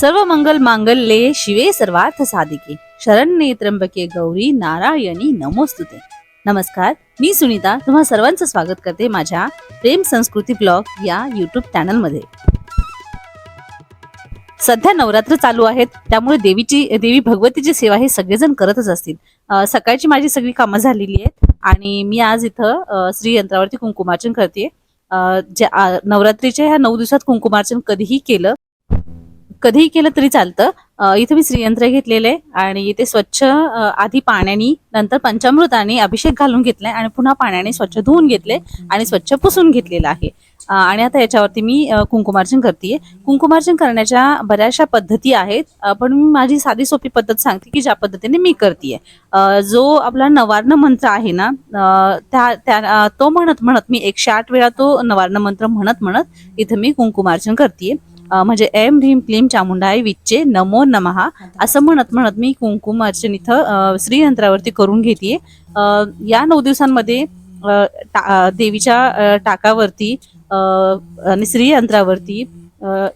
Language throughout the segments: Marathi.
सर्व मंगल मांगल्ये शिवे सर्वार्थ साधिके. शरण्ये त्र्यंबके गौरी नारायणी नमोस्तुते. नमस्कार मी सुनीता. तुम्हा सर्वांचं स्वागत करते माझ्या प्रेम संस्कृती ब्लॉग या युट्यूब चॅनलमध्ये सध्या नवरात्र चालू आहेत त्यामुळे देवीची देवी भगवतीची सेवा हे सगळेजण करतच असतील. सकाळची माझी सगळी कामं झालेली आहेत आणि मी आज इथं श्रीयंत्रावरती श्री यंत्रावरती कुंकुमार्चन करते जे नवरात्रीच्या ह्या नऊ दिवसात कुंकुमार्चन कधीही केलं कधीही केलं तरी चालतं. इथे मी श्रीयंत्र घेतलेले आणि इथे स्वच्छ आधी पाण्याने नंतर पंचामृताने अभिषेक घालून घेतलाय आणि पुन्हा पाण्याने स्वच्छ धुवून घेतले आणि स्वच्छ पुसून घेतलेलं आहे. आणि आता याच्यावरती मी कुंकुमार्जन करते कुंकुमार्जन करण्याच्या बऱ्याचशा पद्धती आहेत. पण मी माझी साधी सोपी पद्धत सांगते की ज्या पद्धतीने मी करते जो आपला नवार्ण मंत्र आहे ना त्या त्या तो म्हणत म्हणत मी एकशे आठ वेळा तो नवार्ण मंत्र म्हणत म्हणत इथं मी कुंकुमार्जन करते म्हणजे एम भीम क्लीम चामुंडाय विच्चे नमो नमहा असं म्हणत म्हणत मी कुंकुम अर्चन इथं श्रीयंत्रावरती करून घेते या नऊ दिवसांमध्ये टा- देवीच्या टाकावरती आणि श्रीयंत्रावरती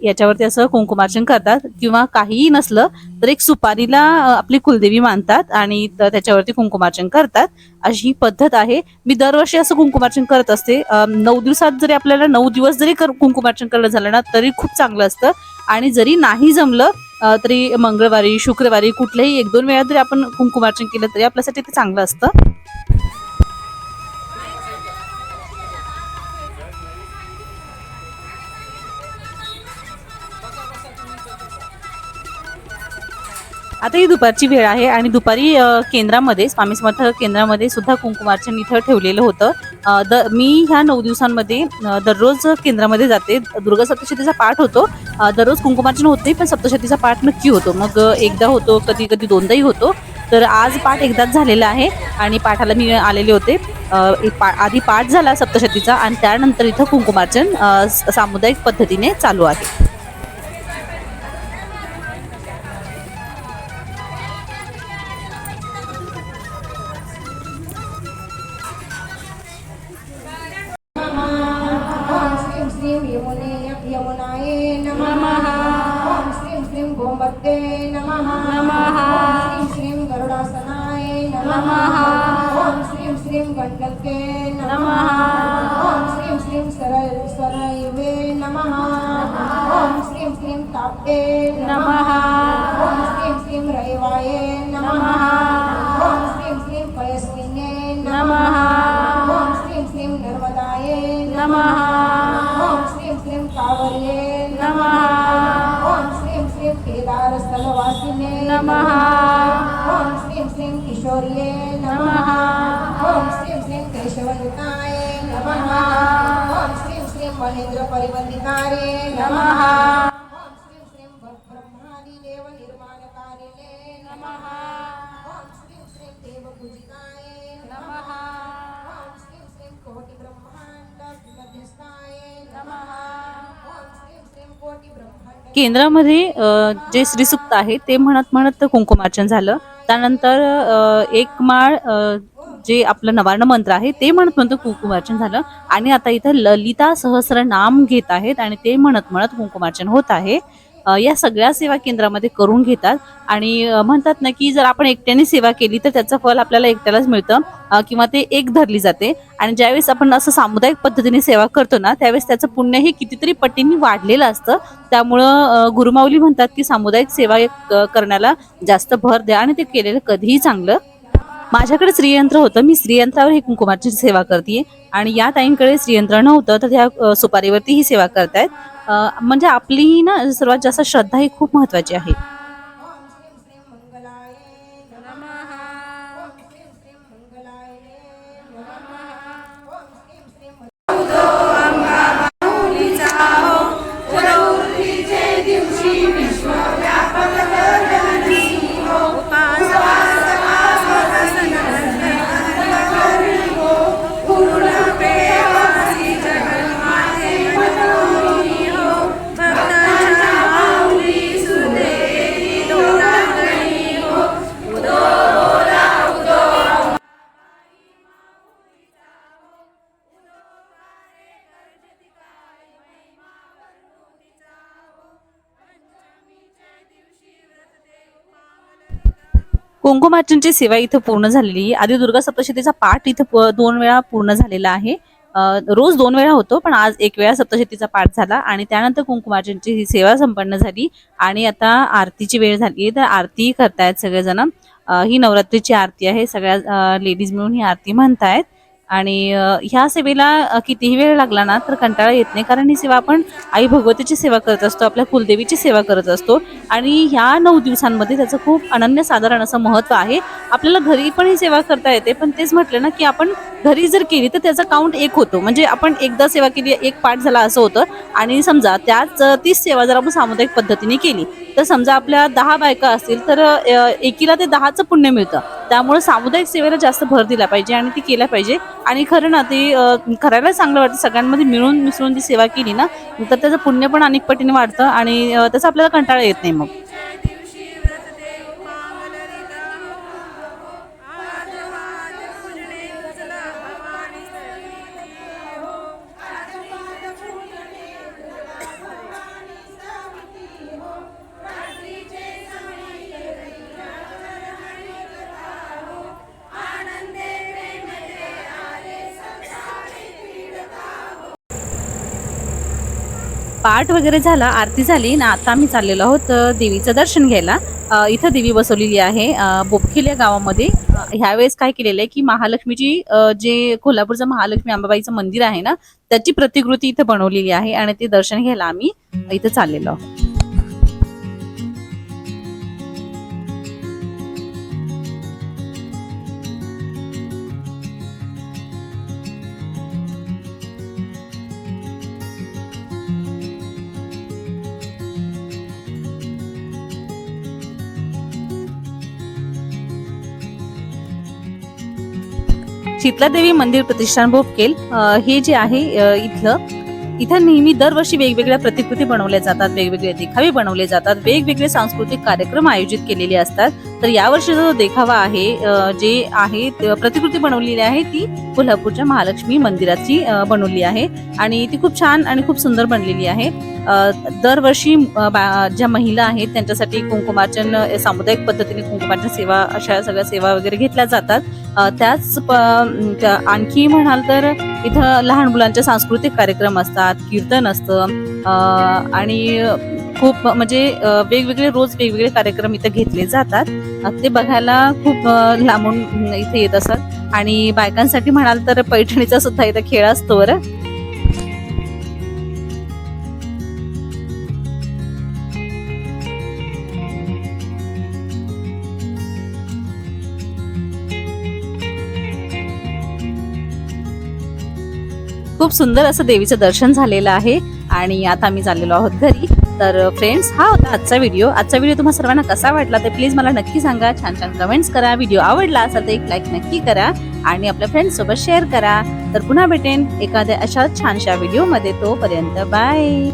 याच्यावरती असं कुंकुमार्चन करतात. किंवा काहीही नसलं तर एक सुपारीला आपली कुलदेवी मानतात आणि त्याच्यावरती कुंकुमार्चन करतात. अशी ही पद्धत आहे. मी दरवर्षी असं कुंकुमार्चन करत असते. नऊ दिवसात जरी आपल्याला नऊ दिवस जरी कर- कुंकुमार्चन करणं झालं ना तरी खूप चांगलं असतं. आणि जरी नाही जमलं तरी मंगळवारी शुक्रवारी कुठल्याही एक दोन वेळा जरी आपण कुंकुमार्चन केलं तरी आपल्यासाठी ते चांगलं असतं. आता ही दुपारची वेळ आहे आणि दुपारी केंद्रामध्ये स्वामी समर्थ केंद्रामध्ये सुद्धा कुंकुमार्चन इथं ठेवलेलं होतं. द मी ह्या नऊ दिवसांमध्ये दररोज केंद्रामध्ये जाते. दुर्गा सप्तशतीचा पाठ होतो. दररोज कुंकुमार्चन होत नाही पण सप्तशतीचा पाठ नक्की होतो. मग एकदा होतो कधी कधी दोनदाही होतो. तर आज पाठ एकदाच झालेला आहे आणि पाठाला मी आलेले होते. पा आधी पाठ झाला सप्तशतीचा आणि त्यानंतर इथं कुंकुमार्चन सामुदायिक पद्धतीने चालू आहे. श्रीं गोमत्ते नमः ॐ श्रीं श्रीं गरुडासनाय नमः ॐ श्रीं श्रीं गण्डके नमः ॐ श्रीं श्रीं सरल सरैवे नमः ॐ श्रीं श्रीं ताप्ते नमः ॐ श्रीं श्रीं रैवाये केदारस्थलवासिने नमः। ॐ श्रीं श्रीं किशोर्ये नमः। ॐ श्रीं श्रीं केशवनुताय नमः। ॐ श्रीं श्रीं महेन्द्रपरिवन्दितारे नमः। ॐ श्रीं श्रीं नमः। ॐ श्रीं श्रीं देवपूजिताय नमः। ॐ श्रीं श्रीं कोटिब्रह्माण्ड मध्यस्थाय नमः। ॐ श्रीं श्रीं कोटिब्रह्माण्ड केंद्रामध्ये जे श्रीसुक्त आहे ते म्हणत म्हणत कुंकुमार्चन झालं. त्यानंतर एक माळ जे आपलं नवार्ण मंत्र आहे ते म्हणत म्हणत कुंकुमार्चन झालं. आणि आता इथं ललिता सहस्र नाम घेत आहेत आणि ते म्हणत म्हणत कुंकुमार्चन होत आहे. या सगळ्या सेवा केंद्रामध्ये करून घेतात. आणि म्हणतात ना की जर आपण एकट्याने सेवा केली तर त्याचं फल आपल्याला एकट्यालाच मिळतं किंवा ते एक धरली जाते. आणि ज्यावेळेस आपण असं सामुदायिक पद्धतीने सेवा करतो ना त्यावेळेस त्याचं पुण्य हे कितीतरी पटींनी वाढलेलं असतं. त्यामुळं गुरुमाऊली म्हणतात की सामुदायिक सेवा एक, करण्याला जास्त भर द्या आणि ते केलेलं कधीही चांगलं. माझ्याकडे श्रीयंत्र होतं. मी श्रीयंत्रावर ही कुंकुमाची सेवा करते आणि या ताईंकडे श्रीयंत्र नव्हतं तर त्या सुपारीवरती ही सेवा करतायत. म्हणजे आपलीही ना सर्वात जास्त श्रद्धा ही खूप महत्वाची आहे. कुंकुमार्चनची सेवा इथं पूर्ण झालेली आधी दुर्गा सप्तशतीचा पाठ इथं दोन वेळा पूर्ण झालेला आहे. रोज दोन वेळा होतो पण आज एक वेळा सप्तशतीचा पाठ झाला आणि त्यानंतर कुंकुमार्चनची ही सेवा संपन्न झाली आणि आता आरतीची वेळ झाली तर आरती करतायत सगळेजण. ही नवरात्रीची आरती आहे. सगळ्या लेडीज मिळून ही आरती म्हणतायत. आणि ह्या सेवेला कितीही वेळ लागला ना तर कंटाळा येत नाही. कारण ही सेवा आपण आई भगवतीची सेवा करत असतो आपल्या कुलदेवीची सेवा करत असतो. आणि ह्या नऊ दिवसांमध्ये त्याचं खूप अनन्यसाधारण असं महत्त्व आहे. आपल्याला घरी पण ही सेवा करता येते पण तेच म्हटलं ना की आपण घरी जर केली तर त्याचा काउंट एक होतो. म्हणजे आपण एकदा सेवा केली एक पाठ झाला असं होतं. आणि समजा त्याच तीच सेवा जर आपण सामुदायिक पद्धतीने केली तर समजा आपल्या दहा बायका असतील तर एकीला ते दहाचं पुण्य मिळतं. त्यामुळे सामुदायिक सेवेला जास्त भर दिला पाहिजे आणि ती केल्या पाहिजे. आणि खरं ना ते करायला चांगलं वाटतं. सगळ्यांमध्ये मिळून मिसळून ती सेवा केली ना तर त्याचं पुण्य पण अनेक पटीने वाढतं आणि त्याचा आपल्याला कंटाळा येत नाही मग. पाठ वगैरे झाला आरती झाली ना आता आम्ही चाललेलो आहोत देवीचं दर्शन घ्यायला. इथं देवी बसवलेली आहे बोपखिल या गावामध्ये. ह्यावेळेस काय केलेलं आहे की महालक्ष्मीची जे कोल्हापूरचं महालक्ष्मी अंबाबाईचं मंदिर आहे ना त्याची प्रतिकृती इथं बनवलेली आहे आणि ते दर्शन घ्यायला आम्ही इथं चाललेलो आहोत. शीतलादेवी मंदिर प्रतिष्ठान भोपकेल हे जे आहे इथलं इथं नेहमी दरवर्षी वेगवेगळ्या प्रतिकृती बनवल्या जातात वेगवेगळे देखावे बनवले जातात वेगवेगळे सांस्कृतिक कार्यक्रम आयोजित केलेले असतात. तर यावर्षीचा जो देखावा आहे जे आहे प्रतिकृती बनवलेली आहे ती कोल्हापूरच्या महालक्ष्मी मंदिराची बनवली आहे. आणि ती खूप छान आणि खूप सुंदर बनलेली आहे. दरवर्षी बा- ज्या महिला आहेत त्यांच्यासाठी कुंकुमार्चन सामुदायिक पद्धतीने कुंकुमार्चन सेवा अशा सगळ्या सेवा वगैरे घेतल्या जातात. त्याच प- आणखी म्हणाल तर इथं लहान मुलांचे सांस्कृतिक कार्यक्रम असतात कीर्तन असतं. आणि खूप म्हणजे वेगवेगळे रोज वेगवेगळे कार्यक्रम इथे घेतले जातात. ते बघायला खूप लांबून इथे येत असतात आणि बायकांसाठी म्हणाल तर पैठणीचा सुद्धा इथं खेळ असतो बरं. खूप सुंदर असं देवीचं दर्शन झालेलं आहे. आणि आता आम्ही चाललेलो आहोत घरी. तर फ्रेंड्स हा होता आजचा व्हिडिओ आजचा व्हिडिओ तुम्हाला सर्वांना कसा वाटला तर प्लीज मला नक्की सांगा. छान छान कमेंट्स करा. व्हिडिओ आवडला असेल तर एक लाईक नक्की करा आणि आपल्या फ्रेंड्स सोबत शेअर करा. तर पुन्हा भेटेन एखाद्या अशा छानशा व्हिडिओमध्ये तोपर्यंत. बाय